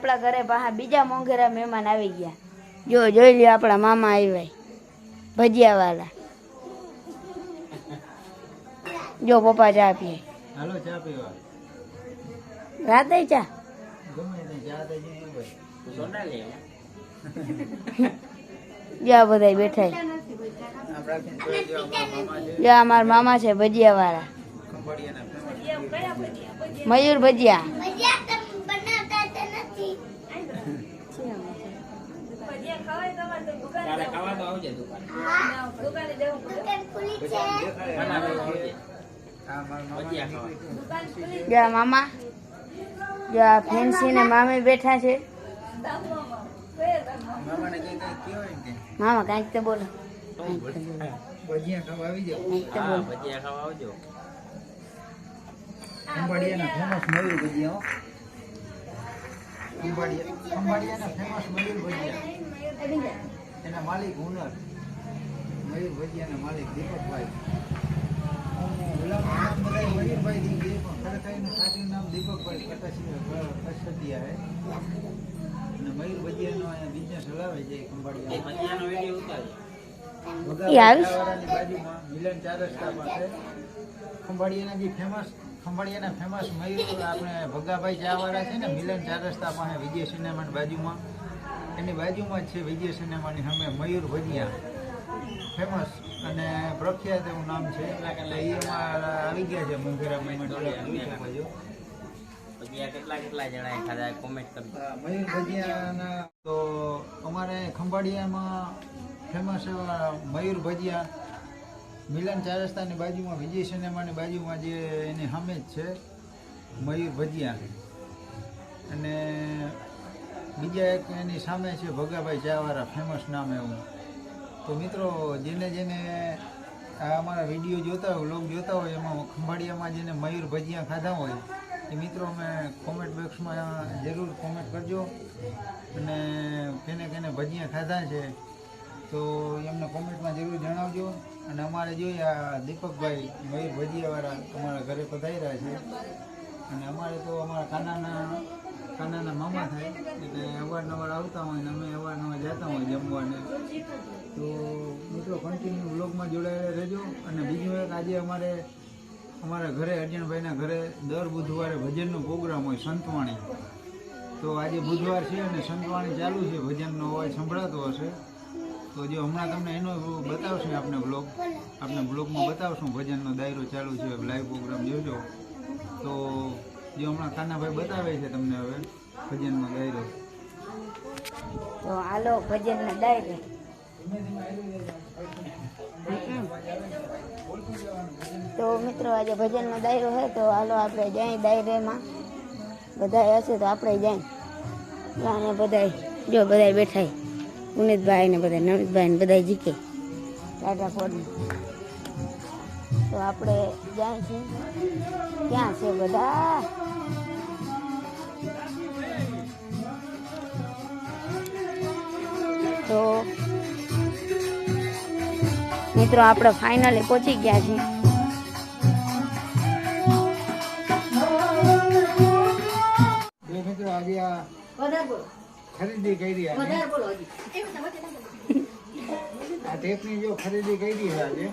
આપણા ઘરે પાછા બીજા મોંઘેરા મહેમાન આવી ગયા. જો જોઈ લ્યો આપણા મામા આવ્યા ભજીયાવાળા. જો પપ્પા ચા પીએ. હાલો ચા પીવા. રાતે ચા? જ્યાં બધા બેઠા જ્યાં આપણા મામા છે. ભજીયા વાળા મારા મામા છે ભજીયાવાળા. મયુર ભજીયા. ખાવા તો આવજે દુકાન. મામા મામા? ફેન્સી ને મામી બેઠા છે. મામાને કઈ કઈ કહેવાય ને કે? મામા કાંઈક તો બોલો. ભજીયા ખાવા આવી જાવ ભજીયા ખાવા આવજો. ખંભાળિયાના ફેમસ મયુર ભજીયા ખંભાળિયાના ફેમસ મયુર ભજીયા. એના માલિક હુનર. મયુર ભજીયાના માલિક દીપકભાઈ. મયુરભાઈ પણ ખરેખર એનું સાચું નામ દીપકભાઈ કટાસિયા અને મયુર ભજીયાનો અહીંયા બિઝનેસ હલાવે છે ખંભાળિયા મિલન ચાર રસ્તા પાસે ખંભાળિયાના જે ફેમસ ખંભાળિયાના ફેમસ મયુર આપણે ભગાભાઈ ચાવાળા છે ને મિલન ચાર રસ્તા પાસે વિજય સિનેમાની બાજુમાં. એની બાજુમાં જ છે વિજય સિનેમાની સામે મયુર ભજીયા ફેમસ અને પ્રખ્યાત એવું નામ છે. એટલે એ અમારા આવી ગયા છે ભજીયાના તો. અમારે ખંભાળિયામાં ફેમસ એવા મયુર ભજિયા મિલન ચાર રસ્તાની બાજુમાં વિજય સિનેમાની બાજુમાં જે એની સામે જ છે મયુર ભજીયા અને બીજા એક એની સામે છે ભગાભાઈ ચાવાળા ફેમસ નામ એવું તો મિત્રો, જેને જેને આ અમારા વીડિયો જોતા હોય લોક જોતા હોય, એમાં ખંભાળિયામાં જેને મયુર ભજીયા ખાધા હોય, એ મિત્રો અમે કોમેન્ટ બોક્સમાં જરૂર કોમેન્ટ કરજો. અને કેને કેને ભજીયા ખાધા છે, તો એમને કોમેન્ટમાં જરૂર જણાવજો. અને અમારે જોઈએ આ દીપકભાઈ મયુર ભજીયાવાળા અમારા ઘરે પધાર્યા છે. અને અમારે તો અમારા કાનાના કાનાના મામા થાય, એટલે અવારનવાર આવતા હોય ને અમે અવારનવાર જતા હોય જમવાને. તો મિત્રો કન્ટિન્યુ વ્લોગમાં જોડાયેલા રહેજો. અને બીજું એક આજે અમારે, અમારા ઘરે અર્જણભાઈના ઘરે દર બુધવારે ભજનનો પ્રોગ્રામ હોય સંતવાણી. તો આજે બુધવાર છે અને સંતવાણી ચાલુ છે, ભજનનો અવાજ સંભળાતો હશે. તો જો હમણાં તમને એનો બતાવશે આપણે બ્લોગ આપણે બ્લોગમાં બતાવશું ભજનનો દાયરો ચાલુ છે લાઈવ પ્રોગ્રામ જોજો. તો જો હમણાં કાનાભાઈ બતાવે છે તમને હવે ભજનનો દાયરો તો હાલો ભજન ને ડાયરે. તો મિત્રો, આજે ભજનનો દાયરો છે, તો હાલો આપણે જાય દાયરેમાં બધા હશે તો આપણે જાય અને બધા જો બધા બેઠાય. પુનિતભાઈ ને બધા નમિતભાઈ ને બધા જીકે. ટાટા ફોડ તો આપણે જાય છે ક્યાં છે બધા. તો મિત્રો આપણે ફાઇનલી પહોંચી ગયા છીએ. ખરીદી કરી આજે. આ ટેપની જો ખરીદી કરી છે આજે.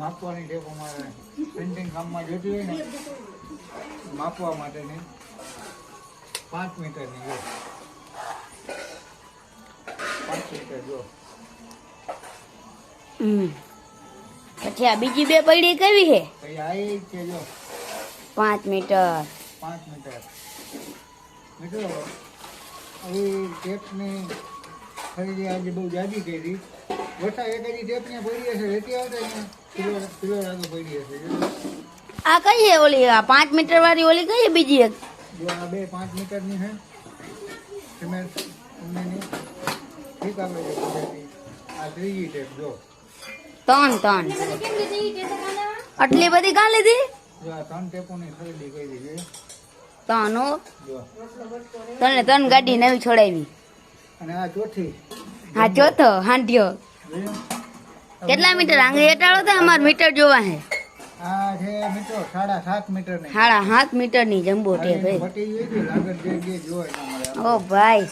માપવાની ટેપ અમારે પ્રિન્ટિંગ કામમાં જોતી હોય ને માપવા માટેની પાંચ મીટરની જો પાંચ મીટર જો. પછી આ બીજી બે પૈડી કેવી છે? છે જો. પાંચ મીટર. પાંચ મીટર. મિત્રો આવી ટેપની ખરીદી આજે બહુ જાજી કરી. ઓછા એક હજી ટેપની પડી હશે રેતી આવતા અહીંયા. આ કઈ છે ઓલી આ પાંચ મીટર વાળી ઓલી કઈ બીજી એક? આ બે પાંચ છે ત્રણ ત્રણ. આટલી બધી કાં લીધી? ત્રણ. છે ત્રણ ગાડી નવી છોડાવી. અને આ ચોથી. હા ચોથો હાંડ્યો? કેટલા મીટર? આંગળી હેટાળો તો અમારે મીટર જોવા હે. આ છે મિત્રો સાડા સાત મીટરની સાડા સાત મીટરની જમ્બો છે ઓ ભાઈ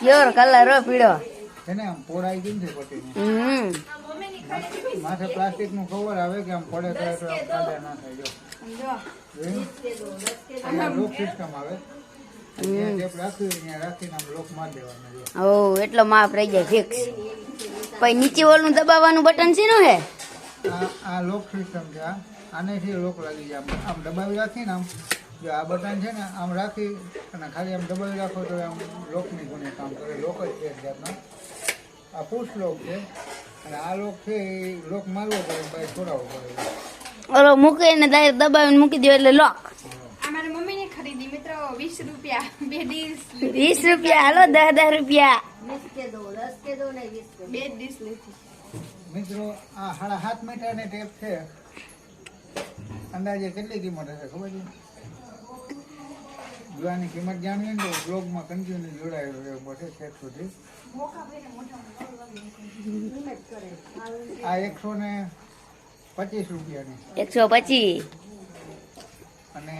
પ્યોર કલર હો પીળો. એને આમ પોડાઈ ગઈ છે પટીને હમ. માથે પ્લાસ્ટિકનું કવર આવે કે આમ પડે તો તો આમ કાંડા ના થાય. જો. જોયું? લોક સિસ્ટમ આવે. ઓ એટલો માપ રહી જાય ફિક્સ પછી નીચે ઓલું દબાવવાનું બટન છે નું હે? આ લોક સિસ્ટમ છે આનેથી લોક લાગી જાય. આમ દબાવી રાખી ને આમ જો આ બટન છે ને આમ રાખી અને ખાલી આમ દબાવી રાખો તો આમ લોકની ગુણે કામ કરે. લોક જ છે જાતનો. આ પુશ લોક છે. અને આ લોક છે એ લોક મારવો પડે પછી છોડાવવો પડે. ઓલો મૂકીને ડાયરેક્ટ દબાવીને મૂકી દો એટલે લોક આ મારી મમ્મીને ખરીદી મિત્રો વીસ રૂપિયા. બે ડીશ વીસ રૂપિયા. હાલો દસ દસ રૂપિયા બે ડીશ લીધી. મિત્રો આ સાડા સાત મીટરની ટેપ છે. અંદાજે કેટલી કિંમત હશે ખબર છે? જોવાની કિંમત જાણવી ને તો બ્લોગમાં કન્ટિન્યુ જોડાયેલું રહેવું પડશે છેક સુધી. આ એકસો ને પચીસ રૂપિયાની. એકસો પચીસ. અને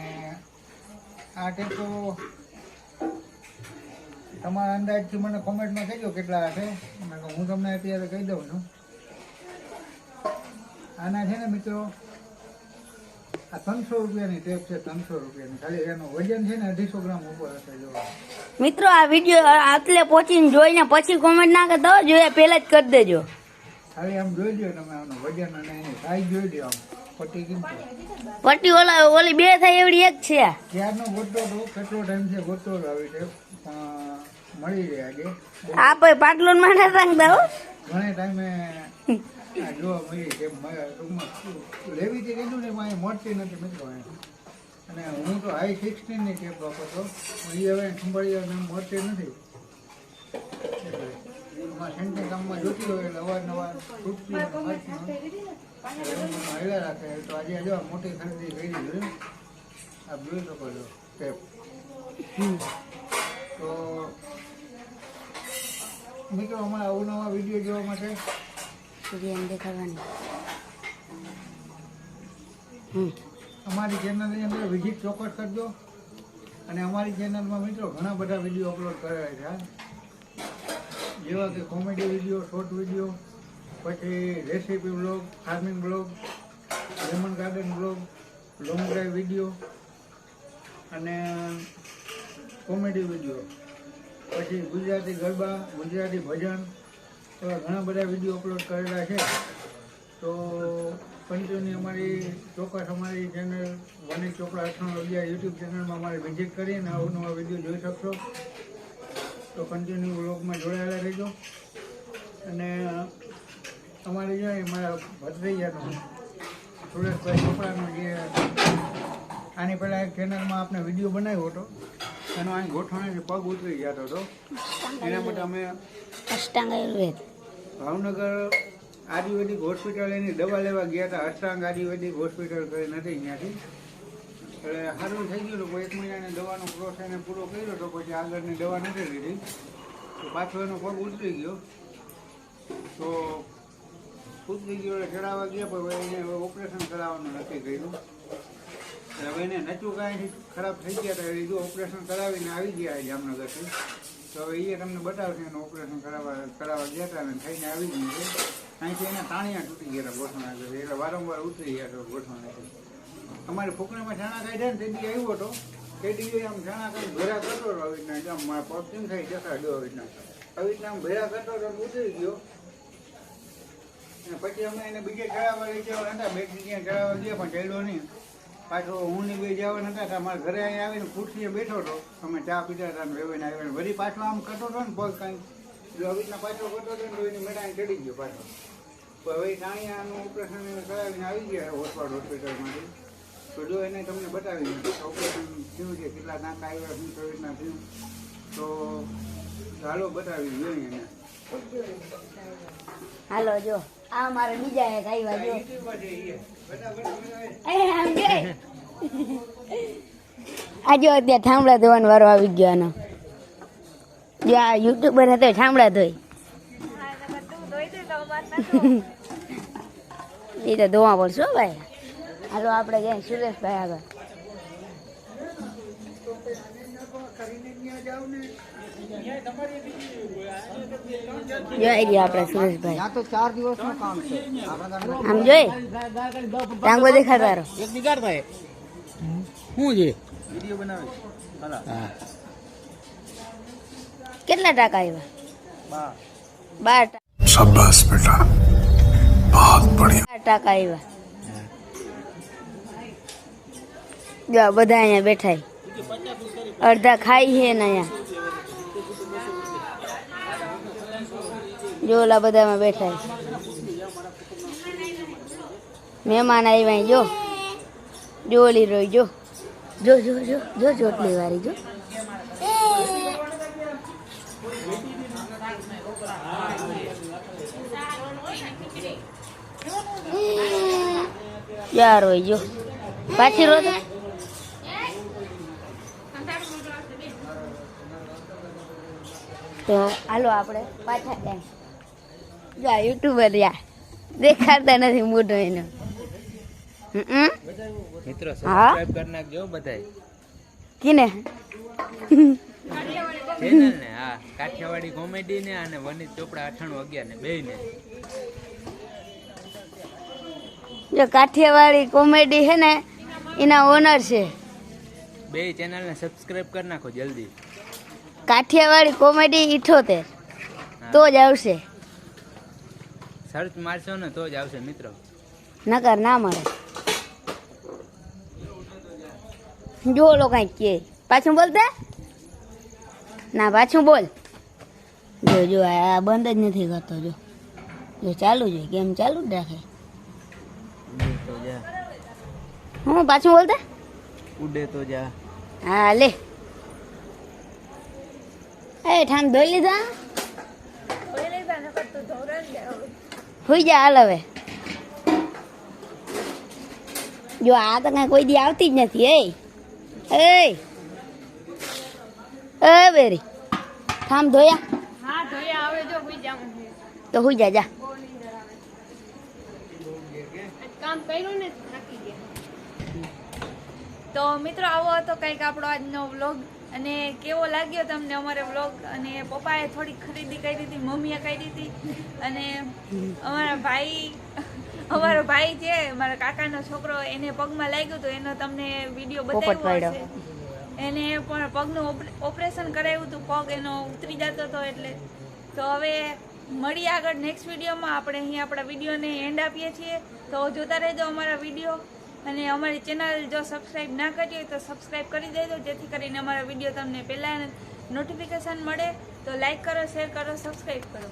આ ટેપ તો તમારા અંદાજથી મને કોમેન્ટમાં કહેજો કેટલા હશે હું તમને અત્યારે કહી દઉં છું. આના છે ને મિત્રો આ ત્રણસો રૂપિયાની ટેપ છે ત્રણસો રૂપિયાની. ખાલી એનું વજન છે ને અઢીસો ગ્રામ ઉપર હશે જો. મિત્રો આ વીડિયો આટલે પહોંચીને જોઈને પછી કોમેન્ટ ના કરતા હો જોઈએ પહેલા જ કરી દેજો. ખાલી આમ જોઈ લો તમે આનું વજન અને એની સાઈઝ જોઈ લો આમ. પટ્ટી કિંમત પટ્ટી ઓલા ઓલી બે થાય એવડી એક છે. ક્યારનો ગોટો કેટલો ટાઈમ છે ગોટો આવી છે. મળી રહ્યા આજે. આ ભાઈ પાટલું માં ના રાખતા હો. ઘણા ટાઈમે જોવા મળી છે લેવી તી કીધું ને એમાં મળતી નથી મિત્રો. અને હું તો હાઈ સિક્સટીનની ટેપ વાપરતો. પણ એ હવે સંભાળી મળતી નથી. સેન્ટિંગ કામમાં જોતી હોય એટલે અવારનવાર તૂટતી હાલ્યા રાખે. તો આજે જો મોટી ખરીદી કરી જોયું આપ જોઈ શકો છો ટેપ તો મિત્રો અમારા અવનવા વીડિયો જોવા માટે સુધી એમ દેખાડવાની અમારી ચેનલની અંદર વિઝિટ ચોક્કસ કરજો. અને અમારી ચેનલમાં મિત્રો ઘણા બધા વીડિયો અપલોડ કરેલા છે જેવા કે કોમેડી વીડિયો શોર્ટ વીડિયો પછી recipe vlog farming vlog lemon garden vlog long drive video અને કોમેડી વીડિયો પછી ગુજરાતી ગરબા, ગુજરાતી ભજન એવા ઘણા બધા વીડિયો અપલોડ કરેલા છે. તો પંચોની અમારી ચોક્કસ અમારી ચેનલ વનિક ચોપડા અઠાણું અગિયાર યુટ્યુબ ચેનલમાં અમારે વિઝિટ કરીને અવનવા વીડિયો જોઈ શકશો. તો કન્ટિન્યુ વ્લોગમાં જોડાયેલા રહેજો. અને અમારે જે મારા ભદ્રૈયાનો સુરેશભાઈ ચોપડાનો જે આની પહેલાં એક ચેનલમાં આપણે વીડિયો બનાવ્યો હતો. એનો અહીં ગોઠવણીથી પગ ઉતરી ગયા હતો એના માટે અમે અષ્ટાંગ આયુર્વેદ. ભાવનગર આયુર્વેદિક હોસ્પિટલ એની દવા લેવા ગયા હતા. અષ્ટાંગ આયુર્વેદિક હોસ્પિટલ કરી નથી ત્યાંથી એટલે સારું થઈ ગયું હતું. એક મહિનાની દવાનો કોર્સ એને પૂરો કર્યો તો પછી આગળની દવા નથી લીધી. તો પાછો એનો પગ ઉતરી ગયો. તો ઉતરી ગયો એટલે ચડાવવા ગયા પણ એને ઓપરેશન કરાવવાનું નક્કી કર્યું. હવે એને નચું કાંઈ ખરાબ થઈ ગયા હતા એ ઓપરેશન કરાવીને આવી ગયા જામનગરથી. તો હવે એ તમને બતાવશે એનું ઓપરેશન કરાવવા કરાવવા ગયા હતા અને થઈને આવી ગયું છે. અહીંથી એના તાણિયા તૂટી ગયા હતા ગોઠવણ આગળ. એટલે વારંવાર ઉતરી ગયા હતા ગોઠવણા અમારે ફૂકણીમાં છાણા કાઢ્યા ને તેથી આવ્યો હતો તે દિવસે આમ છાણા કાઢી ભેરા કરતો હતો આવી રીતના. આમ મારા પગ કેમ જતા ગયો આવી રીતના. આવી રીતના આમ ભેરા કરતો હતો ઉતરી ગયો. પછી અમે એને બીજે ચડાવવા લઈ જવા હતા. બે જગ્યાએ ચડાવવા ગયા પણ ચાલ્યો નહીં. પાછો હું ની બે જવાના હતા તો અમારા ઘરે અહીં આવીને ખુરશીએ બેઠો હતો. અમે ચા પીતા હતા વેવાઈને આવીને વળી પાછો આમ કરતો હતો ને પગ કાંઈ. રીતના પાછો કરતો હતો ને એની મેળાને ચડી ગયો પાછો. હવે ટાણિયાનું ઓપરેશન કરાવીને આવી ગયા હોસ્પિટલ હોસ્પિટલમાંથી તો જો એને તમને બતાવી ઓપરેશન થયું છે, કેટલા નાકા આવ્યા, શું કઈ રીતના થયું. તો ચાલો બતાવી જોઈએ એને. હાલો, જો. આ મારે બીજા એક આવ્યા જો આજે અત્યારે ઠામડા ધોવાનો વારો આવી ગયો આનો. જો આ યુટ્યુબર હતો ઠામડા ધોઈ. એ તો ધોવા પડશે ભાઈ. હાલો આપણે જઈએ સુરેશભાઈ આગળ. જો એરિયા આપણા સુરેશભાઈ તો ચાર દિવસ નું કામ છે આમ જોઈ ટાંગો દેખાતા રહો એક બિગાડ થાય શું છે વિડીયો બનાવે કેટલા ટાકા આવ્યા બાર શાબાશ બેટા બહુત બઢિયા ટાકા આવ્યા જો બધા અહીંયા બેઠા અડધા ખાઈ છે ને અહીંયા જો ઓલા બધામાં બેઠા મહેમાન આવ્યા જો જો. ઓલી રોઈ, જો. જો જો જો જો, ચોટલી વાળી, જો. યાર હોય, જો. પાછી રો તો. હાલો આપણે પાછા જાય જો યુટ્યુબર યા. દેખાડતા નથી મોઢો એનો. મિત્રો સબસ્ક્રાઇબ કરી નાખજો બધાય. કિને? ચેનલ ને હા. કાઠિયાવાડી કોમેડી ને અને વનિત ચોપડા અઠાણું અગિયાર ને બે ને. જો કાઠિયાવાડી કોમેડી છે ને એના ઓનર છે. બે ચેનલ ને સબસ્ક્રાઇબ કરી નાખો જલ્દી. કાઠિયાવાડી કોમેડી ઇઠોતેર. તો જ આવશે. સર્ચ મારશો ને તો જ આવશે મિત્રો. નકર ના મળે જો લો કાંઈક કે. પાછું બોલતે ના પાછું બોલ. જો જો આ બંધ જ નથી કરતો જો. જો ચાલુ જ ગેમ ચાલુ જ રાખે. તો જા હું પાછું બોલતે ઉડે તો જા. હા લે. એ ઠામ ધોઈ લીધા? હોઈ જા હાલ હવે જો આ તો કાંઈ કોઈ દી આવતી જ નથી એ એ એ બેરી ઠામ ધોયા હા ધોયા આવે જો કોઈ જામ તો હોઈ જા જા કામ કર્યું ને થાકી ગયા તો મિત્રો આવો હતો કંઈક આપણો આજનો વ્લોગ અને કેવો લાગ્યો તમને અમારો વ્લોગ અને પપ્પાએ થોડી ખરીદી કરી હતી મમ્મીએ કરી હતી અને અમારા ભાઈ અમારો ભાઈ છે મારા કાકાનો છોકરો એને પગમાં લાગ્યું હતું એનો તમને વીડિયો બતાવ્યો છે એને પણ પગનું ઓપરે- ઓપરેશન કરાવ્યું હતું પગ એનો ઉતરી જતો હતો એટલે. તો હવે મળીએ આગળ નેક્સ્ટ વિડીયોમાં આપણે અહીં આપણા વિડીયોને એન્ડ આપીએ છીએ. તો જોતા રહેજો અમારા વીડિયો અને અમારી ચેનલ જો સબસ્ક્રાઈબ ના કરી હોય તો સબસ્ક્રાઈબ કરી દેજો, જેથી કરીને અમારા વીડિયો તમને પહેલાં નોટિફિકેશન મળે. તો લાઈક કરો શેર કરો સબસ્ક્રાઈબ કરો.